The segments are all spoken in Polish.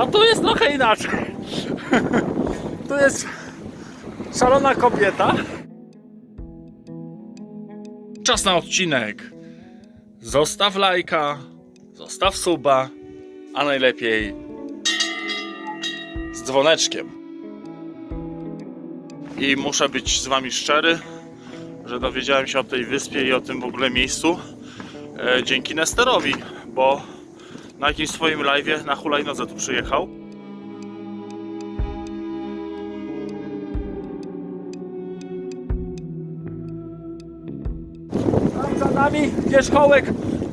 A tu jest trochę inaczej. Tu jest szalona kobieta. Czas na odcinek. Zostaw lajka, zostaw suba, a najlepiej z dzwoneczkiem. I muszę być z wami szczery, że dowiedziałem się o tej wyspie i o tym w ogóle miejscu e, dzięki Nesterowi, bo na jakimś swoim live'ie na hulajnodze tu przyjechał. Tam za nami wierzchołek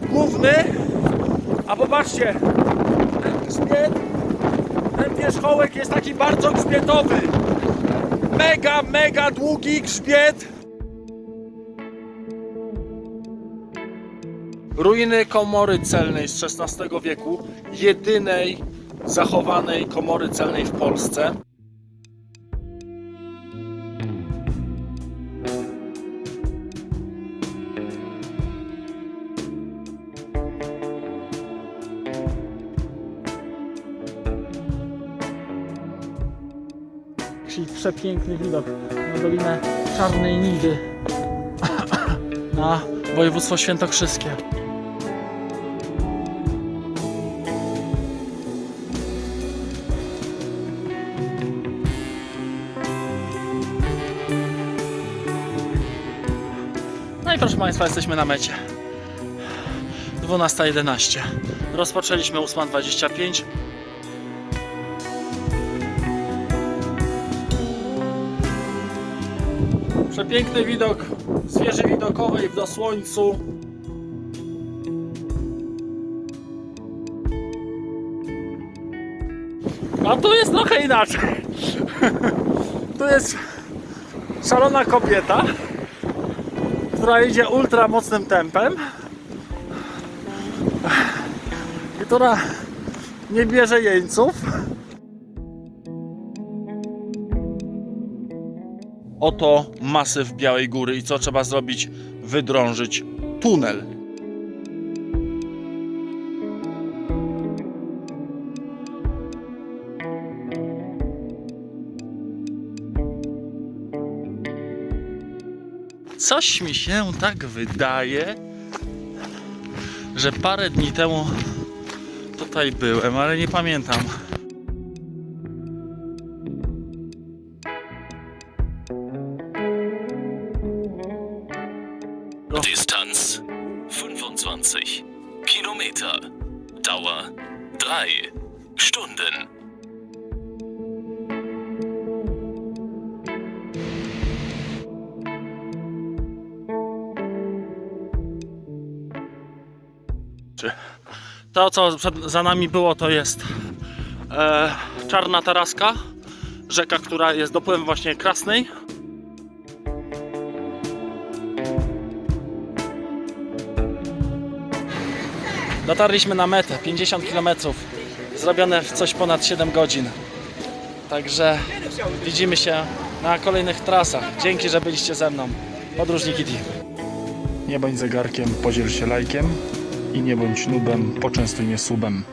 główny, a popatrzcie, ten grzbiet, ten wierzchołek jest taki bardzo grzbietowy. Mega, mega długi grzbiet. Ruiny komory celnej z XVI wieku, jedynej zachowanej komory celnej w Polsce. Czyli przepiękny widok na Dolinę Czarnej Nidy na województwo świętokrzyskie. No i proszę Państwa, jesteśmy na mecie. 12.11. Rozpoczęliśmy 8.25. Przepiękny widok z wieży widokowej w dosłońcu. A tu jest trochę inaczej. Tu jest szalona kobieta, która idzie ultra mocnym tempem. I która nie bierze jeńców. Oto masyw Białej Góry i co trzeba zrobić? Wydrążyć tunel. Coś mi się tak wydaje, że parę dni temu tutaj byłem, ale nie pamiętam. Distanz 25 Kilometer. Dauer 3 Stunden. To, co przed, za nami było, to jest e, Czarna Taraska, rzeka, która jest dopływem właśnie Krasnej. Dotarliśmy na metę, 50 km, zrobione w coś ponad 7 godzin. Także widzimy się na kolejnych trasach. Dzięki, że byliście ze mną. Podróżniki Team. Nie bądź zegarkiem, podziel się lajkiem i nie bądź nubem, poczęstuj mnie subem.